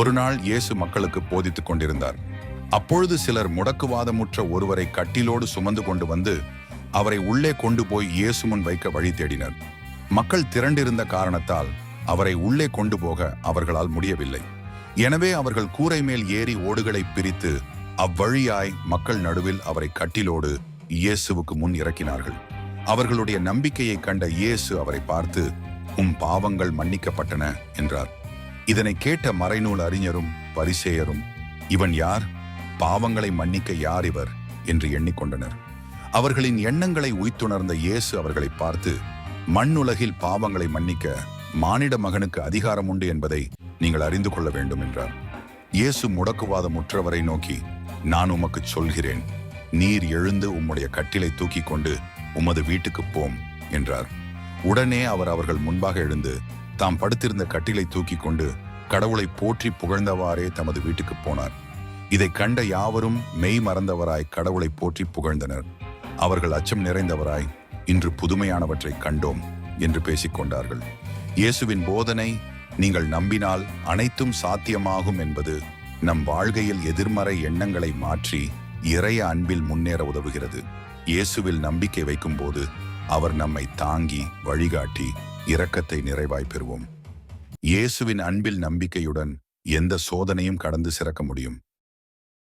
ஒரு நாள் இயேசு மக்களுக்கு போதித்துக் கொண்டிருந்தார். அப்பொழுது சிலர் முடக்குவாதமுற்ற ஒருவரை கட்டிலோடு சுமந்து கொண்டு வந்து அவரை உள்ளே கொண்டு போய் இயேசு முன் வைக்க வழி தேடினர். மக்கள் திரண்டிருந்த காரணத்தால் அவரை உள்ளே கொண்டு போக அவர்களால் முடியவில்லை. எனவே அவர்கள் கூரை மேல் ஏறி ஓடுகளை பிரித்து அவ்வழியாய் மக்கள் நடுவில் அவரை கட்டிலோடு இயேசுவுக்கு முன் இறக்கினார்கள். அவர்களுடைய நம்பிக்கையை கண்ட இயேசு அவரை பார்த்து உம் பாவங்கள் மன்னிக்கப்பட்டன என்றார். இதனை கேட்ட மறைநூல் அறிஞரும் பரிசேயரும் இவன் யார்? பாவங்களை மன்னிக்க யார் இவர்? என்று எண்ணிக்கொண்டனர். அவர்களின் எண்ணங்களை உய்த்துணர்ந்த இயேசு அவர்களை பார்த்து மண்ணுலகில் பாவங்களை மன்னிக்க மானிட மகனுக்கு அதிகாரம் உண்டு என்பதை நீங்கள் அறிந்து கொள்ள வேண்டும் என்றார். இயேசு முடக்குவாதமுற்றவரை நோக்கி நான் உமக்கு சொல்கிறேன். நீர் எழுந்து உம்முடைய கட்டிலை தூக்கி கொண்டு உமது வீட்டுக்கு போம் என்றார். உடனே அவர் அவர்கள் முன்பாக எழுந்து தாம் படுத்திருந்த கட்டிலை தூக்கி கொண்டு கடவுளை போற்றி புகழ்ந்தவாறே தமது வீட்டுக்கு போனார். இதை கண்ட யாவரும் மெய் மறந்தவராய் கடவுளை போற்றி புகழ்ந்தனர். அவர்கள் அச்சம் நிறைந்தவராய் இன்று புதுமையானவற்றை கண்டோம் என்று பேசிக் கொண்டார்கள். இயேசுவின் போதனை நீங்கள் நம்பினால் அனைத்தும் சாத்தியமாகும் என்பது நம் வாழ்க்கையில் எதிர்மறை எண்ணங்களை மாற்றி இறைய அன்பில் முன்னேற உதவுகிறது. இயேசுவில் நம்பிக்கை வைக்கும்போது அவர் நம்மை தாங்கி வழிகாட்டி இரக்கத்தை நிறைவாய் பெறுவோம். இயேசுவின் அன்பில் நம்பிக்கையுடன் எந்த சோதனையும் கடந்து சிறக்க முடியும்.